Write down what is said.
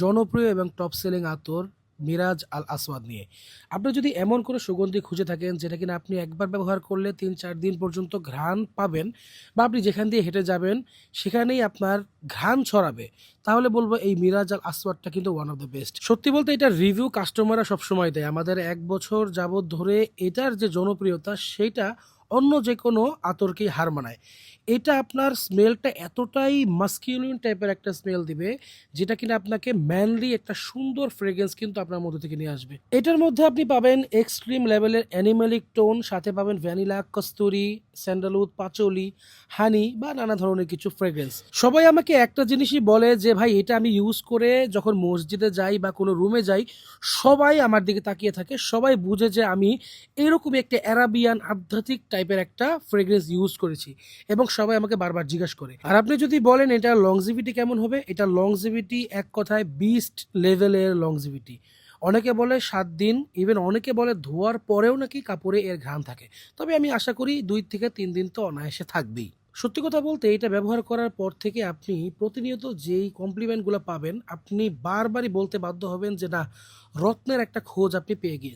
জনপ্রিয় এবং top selling আতর মিরাজ আল আসওয়াদ নিয়ে। আপনি যদি এমন কোনো সুগন্ধি খুঁজে থাকেন যেটা কিনা আপনি একবার ব্যবহার করলে তিন চার দিন পর্যন্ত ঘ্রাণ পাবেন বা আপনি যেখান দিয়ে হেঁটে যাবেন সেখানেই আপনার ঘ্রাণ ছড়াবে, তাহলে বলব এই মিরাজ আল আসওয়াদটা কিন্তু ওয়ান অফ দ্য বেস্ট সত্যি বলতে এটা রিভিউ কাস্টমাররা সবসময় দেয়। আমাদের এক বছর যাবৎ ধরে এটার যে জনপ্রিয়তা সেটা অন্য যে কোনো আতরকেই হার মানায়। এটা আপনার স্মেলটা এতটাই মাস্কিউলিন টাইপের একটা স্মেল দিবে, যেটা কিনা আপনাকে ম্যানলি একটা সুন্দর ফ্রেগ্রেন্স কিন্তু আপনার মধ্যে থেকে নিয়ে আসবে। এটার মধ্যে আপনি পাবেন এক্সট্রিম লেভেলের অ্যানিমেলিক টোন সাথে পাবেন ভ্যানিলা কস্তুরি স্যান্ডালউড পাচলি হানি বা নানা ধরনের কিছু ফ্রেগ্রেন্স সবাই আমাকে একটা জিনিসই বলে যে, ভাই, এটা আমি ইউজ করে যখন মসজিদে যাই বা কোনো রুমে যাই, সবাই আমার দিকে তাকিয়ে থাকে। সবাই বুঝে যে আমি এরকমই একটা অ্যারাবিয়ান আধ্যাত্মিক টাইপের একটা ফ্রেগ্রেন্স ইউজ করেছি এবং সবাই আমাকে বারবার জিজ্ঞাসা করে। আর আপনি যদি বলেন এটা লংজিভিটি কেমন হবে, এটা লংজিভিটি এক কথায় বিস্ট লেভেলের লংজিভিটি অনেকে বলে সাত দিন ইভেন অনেকে বলে ধোয়ার পরেও নাকি কাপড়ে এর ঘ্রাণ থাকে। তবে আমি আশা করি দুই থেকে তিন দিন তো অনায়াসে থাকবেই। সত্যি কথা বলতে এটা ব্যবহার করার পর থেকে আপনি প্রতিনিয়ত যেই কমপ্লিমেন্টগুলো পাবেন, আপনি বারবারই বলতে বাধ্য হবেন যে না, রত্নের একটা খোঁজ আপনি পেয়ে গিয়েছেন।